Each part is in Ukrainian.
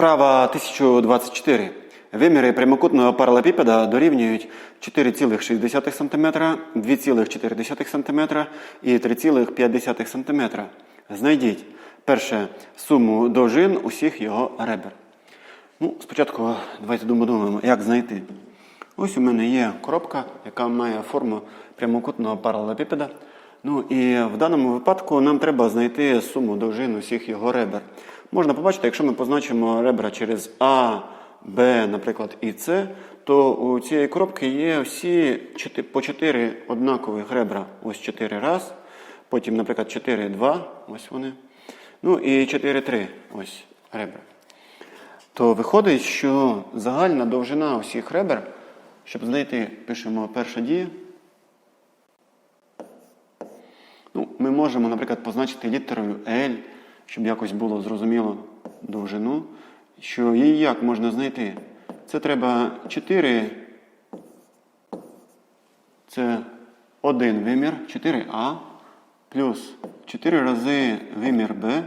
Вправа 1024. Виміри прямокутного паралепіпеда дорівнюють 4,6 см, 2,4 см і 3,5 см. Знайдіть перше суму довжин усіх його ребер. Ну, спочатку давайте думаємо, як знайти. Ось у мене є коробка, яка має форму прямокутного паралелепіпеда. Ну і в даному випадку нам треба знайти суму довжин усіх його ребер. Можна побачити, якщо ми позначимо ребра через А, Б, наприклад, і С, то у цієї коробки є всі по 4 однакових ребра. Ось 4 раз. Потім, наприклад, 4, 2, ось вони. Ну і 4, 3, ось ребра. То виходить, що загальна довжина усіх ребер, щоб знайти, пишемо перша дія. Ну, ми можемо, наприклад, позначити літерою L, щоб якось було зрозуміло довжину. Що її як можна знайти? Це треба 4. Це один вимір 4А плюс 4 рази вимір Б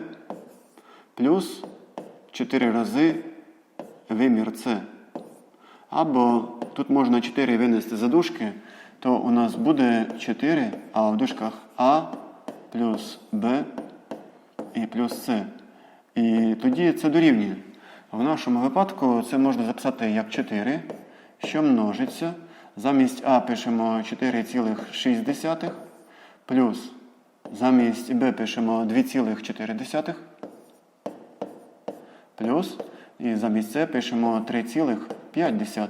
плюс 4 рази вимір С. Або тут можна 4 винести за дужки, то у нас буде 4, а в дужках А плюс Б і плюс С. І тоді це дорівнює. В нашому випадку це можна записати як 4, що множиться. Замість А пишемо 4,6 плюс замість Б пишемо 2,4 плюс і замість С пишемо 3,5.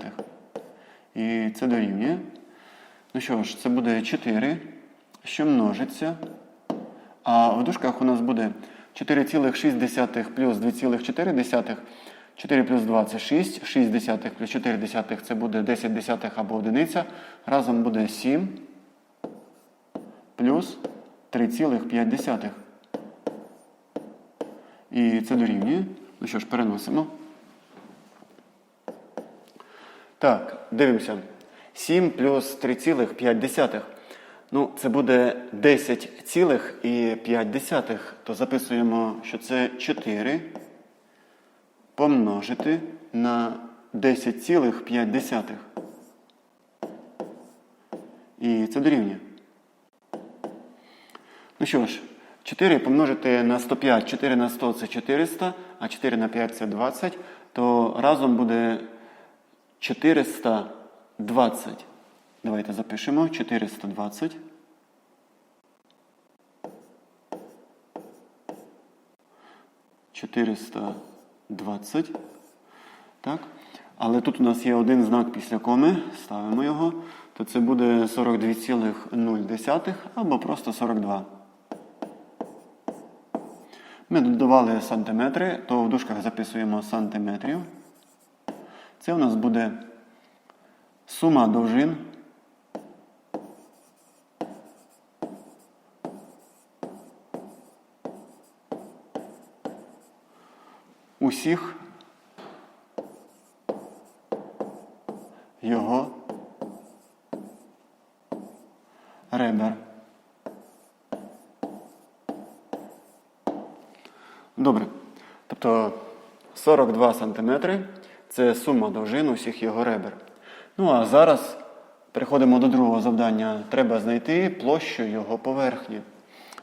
І це дорівнює. Ну що ж, це буде 4, що множиться. А в дужках у нас буде 4,6 плюс 2,4. 4 плюс 2 це 6, 6 десятих плюс 4 десятих це буде 10 десятих або одиниця. Разом буде 7 плюс 3,5. І це дорівнює. Ну що ж, переносимо. Так, дивимося. 7 плюс 3,5. Ну, це буде 10,5. То записуємо, що це 4 помножити на 10,5. І це дорівнює. Ну що ж, 4 помножити на 105, 4 на 100 це 400, а 4 на 5 це 20, то разом буде 420. Давайте запишемо 420. Чотириста двадцять. Так. Але тут у нас є один знак після коми. Ставимо його. То це буде 42,0 або просто 42. Ми додавали сантиметри, то в дужках записуємо сантиметрів. Це у нас буде сума довжин. Усіх його ребер. Добре. Тобто 42 сантиметри це сума довжин усіх його ребер. Ну а зараз переходимо до другого завдання. Треба знайти площу його поверхні.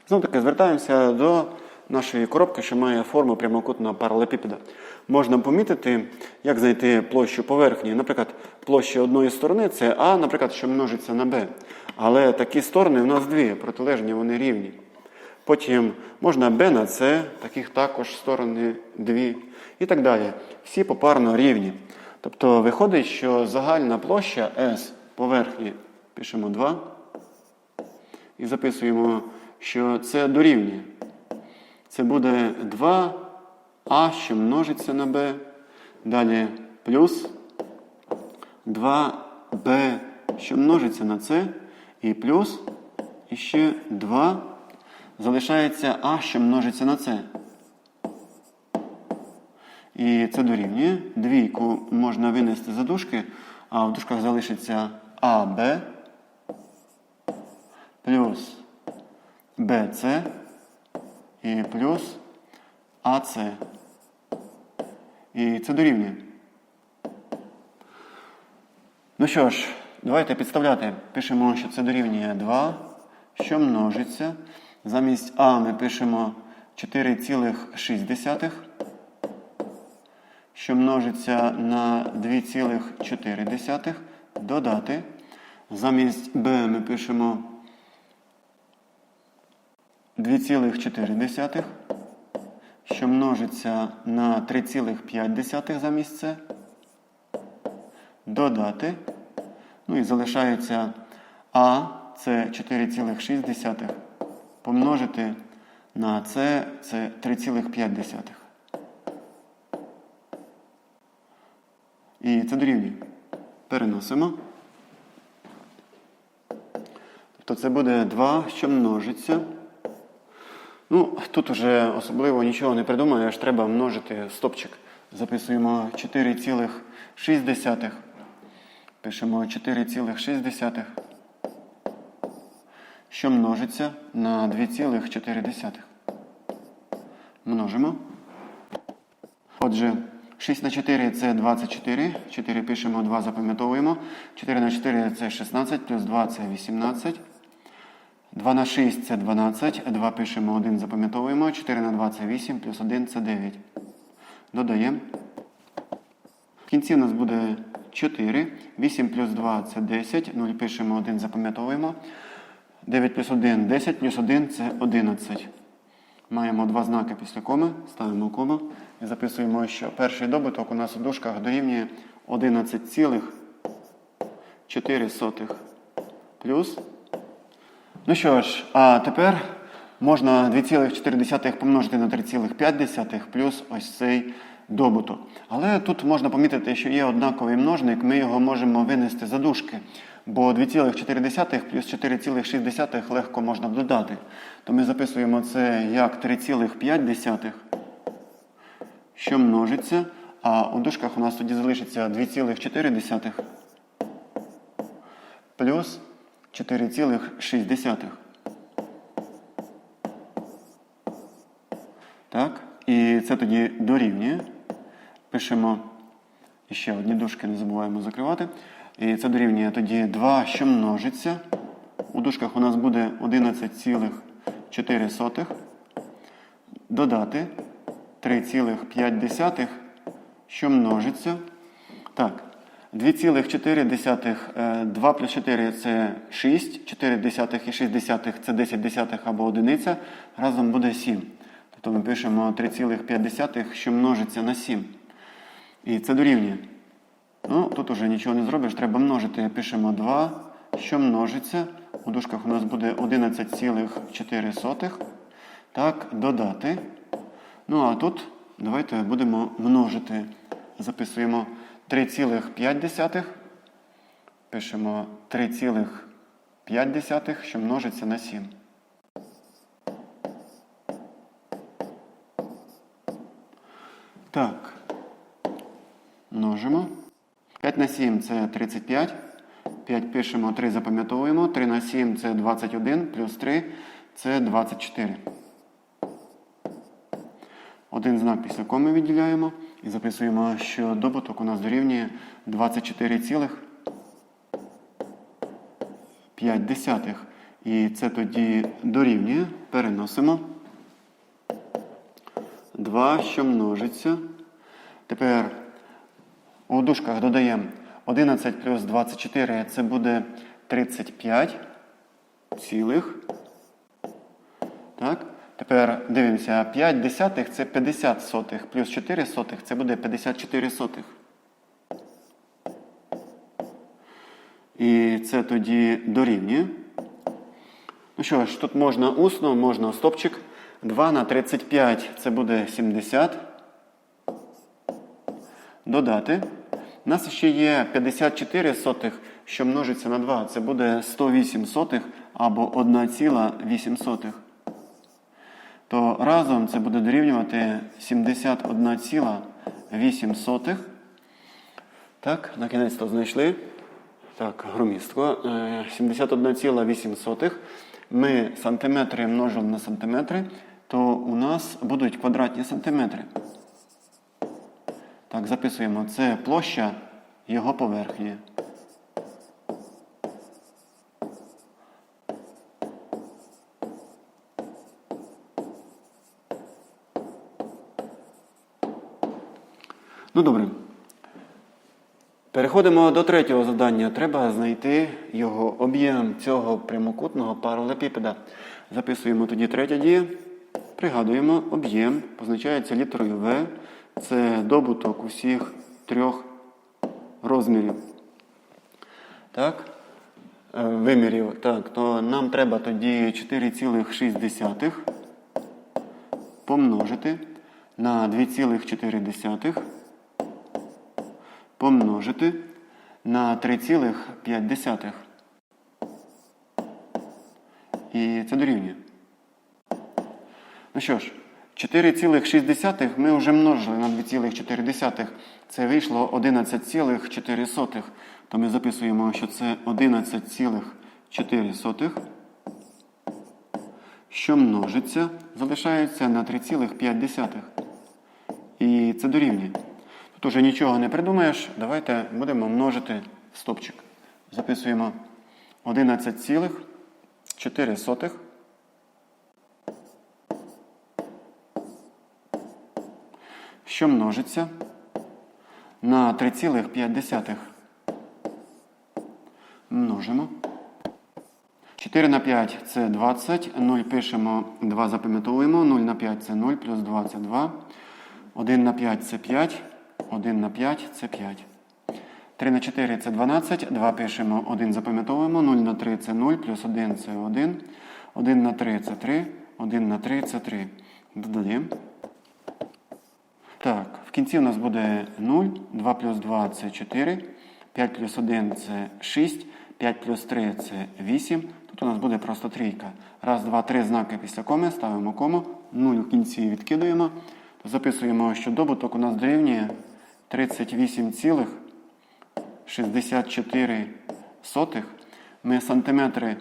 Знову таки звертаємося до нашої коробки, що має форму прямокутного паралепіпеда. Можна помітити, як знайти площу поверхні. Наприклад, площа одної сторони це А, наприклад, що множиться на Б. Але такі сторони в нас дві, протилежні, вони рівні. Потім можна Б на С, таких також сторони дві. І так далі. Всі попарно рівні. Тобто виходить, що загальна площа S поверхні пишемо 2. І записуємо, що це дорівнює. Це буде 2А, що множиться на b. Далі плюс 2b, що множиться на c. І плюс і ще 2. Залишається А, що множиться на С. І це дорівнює. Двійку можна винести за дужки, а в дужках залишиться АБ плюс БЦ і плюс АЦ. І це дорівнює. Ну що ж, давайте підставляти. Пишемо, що це дорівнює 2, що множиться. Замість А ми пишемо 4,6, що множиться на 2,4. Додати. Замість Б ми пишемо 2,4, що множиться на 3,5 замість С. Додати. Ну і залишається А, це 4,6. Помножити на С, це 3,5. І це дорівнює. Переносимо. Тобто це буде 2, що множиться. Ну, тут уже особливо нічого не придумаєш, треба множити стопчик. Записуємо 4,6. Пишемо 4,6, що множиться на 2,4. Множимо. Отже, 6 на 4 це 24. 4 пишемо, 2 запам'ятовуємо. 4 на 4 це 16, плюс 2 це 18. 2 на 6 це 12. 2 пишемо, 1 запам'ятовуємо. 4 на 2 це 8, плюс 1 це 9. Додаємо. В кінці у нас буде 4. 8 плюс 2 це 10. 0 пишемо, 1 запам'ятовуємо. 9 плюс 1 10, плюс 1 це 11. Маємо два знаки після коми, ставимо кому і записуємо, що перший добуток у нас у дужках дорівнює 11,4 плюс. Ну що ж, а тепер можна 2,4 помножити на 3,5 плюс ось цей добуток. Але тут можна помітити, що є однаковий множник, ми його можемо винести за дужки. Бо 2,4 плюс 4,6 легко можна додати. То ми записуємо це як 3,5, що множиться. А у дужках у нас тоді залишиться 2,4 плюс 4,6. Так, і це тоді дорівнює. Пишемо ще одні дужки, не забуваємо закривати. І це дорівнює тоді 2, що множиться. У дужках у нас буде 11,4. Додати 3,5, що множиться. Так, 2,4, 2 плюс 4 це 6, 4 десятих і 6 десятих це 10 десятих або одиниця. Разом буде 7. Тобто ми пишемо 3,5, що множиться на 7. І це дорівнює. Ну, тут уже нічого не зробиш, треба множити. Пишемо 2, що множиться. У дужках у нас буде 11,4. Так, додати. Ну, а тут давайте будемо множити. Записуємо 3,5. Пишемо 3,5, що множиться на 7. Так. Множимо. 5 на 7 це 35. 5 пишемо, 3 запам'ятовуємо. 3 на 7 це 21, плюс 3 це 24. Один знак після коми відділяємо і записуємо, що добуток у нас дорівнює 24,5. І це тоді дорівнює. Переносимо. 2, що множиться. Тепер у дужках додаємо 11 плюс 24 це буде 35 цілих. Так. Тепер дивимося, 5 десятих це 50 сотих, плюс 4 сотих це буде 54 сотих. І це тоді дорівнює. Ну що ж, тут можна усно, можна стопчик. 2 на 35 це буде 70. Додати. У нас ще є 54 сотих, що множиться на 2. Це буде 108 сотих або 1,8 сотих. То разом це буде дорівнювати 71,8 сотих. Так, на кінець то знайшли. Так, громістко. Е, 71,8 сотих. Ми сантиметри множимо на сантиметри, то у нас будуть квадратні сантиметри. Так, записуємо. Це площа його поверхні. Ну добре. Переходимо до третього завдання. Треба знайти його об'єм цього прямокутного паралелепіпеда. Записуємо тоді третя дія. Пригадуємо, об'єм позначається літерою В. Це добуток усіх трьох розмірів. Так? Е, Вимірів. Так, то нам треба тоді 4,6 помножити на 2,4 помножити на 3,5. І це дорівнює. Ну що ж, 4,6 ми вже множили на 2,4. Це вийшло 11,4. То ми записуємо, що це 11,4, що множиться, залишається на 3,5. І це дорівнює. Тут уже нічого не придумаєш. Давайте будемо множити стопчик. Записуємо 11,4. Що множиться на 3,5. Множимо. 4 на 5 це 20. 0 пишемо, 2 запам'ятовуємо. 0 на 5 це 0, плюс 2 це 2. 1 на 5 це 5. 1 на 5 це 5. 3 на 4 це 12. 2 пишемо, 1 запам'ятовуємо. 0 на 3 це 0, плюс 1 це 1. 1 на 3 це 3. 1 на 3 це 3. Додаємо. Так, в кінці у нас буде 0. 2 плюс 2 це 4. 5 плюс 1 це 6. 5 плюс 3 це 8. Тут у нас буде просто трійка. Раз, два, три знаки після коми, ставимо кому. 0 в кінці відкидуємо. Записуємо, що добуток у нас дорівнює 38,64. Ми сантиметри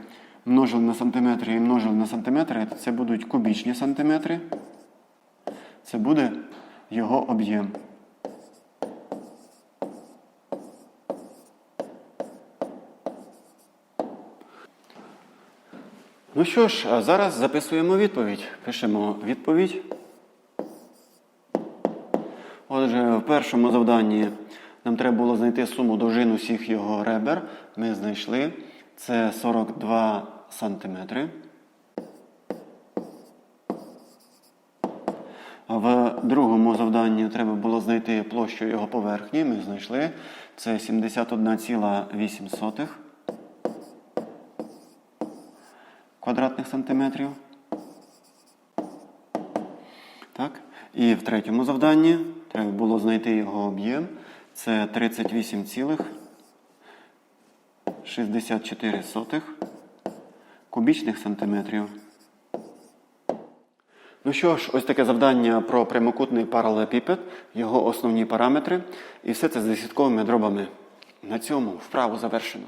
множили на сантиметри і множили на сантиметри. Це будуть кубічні сантиметри. Це буде його об'єм. Ну що ж, зараз записуємо відповідь. Пишемо відповідь. Отже, в першому завданні нам треба було знайти суму довжин усіх його ребер. Ми знайшли. Це 42 сантиметри. В другому завданні треба було знайти площу його поверхні. Ми знайшли. Це 71,8 квадратних сантиметрів. Так. І в третьому завданні треба було знайти його об'єм. Це 38,64 кубічних сантиметрів. Ну що ж, ось таке завдання про прямокутний паралелепіпед, його основні параметри. І все це з десятковими дробами. На цьому вправу завершено.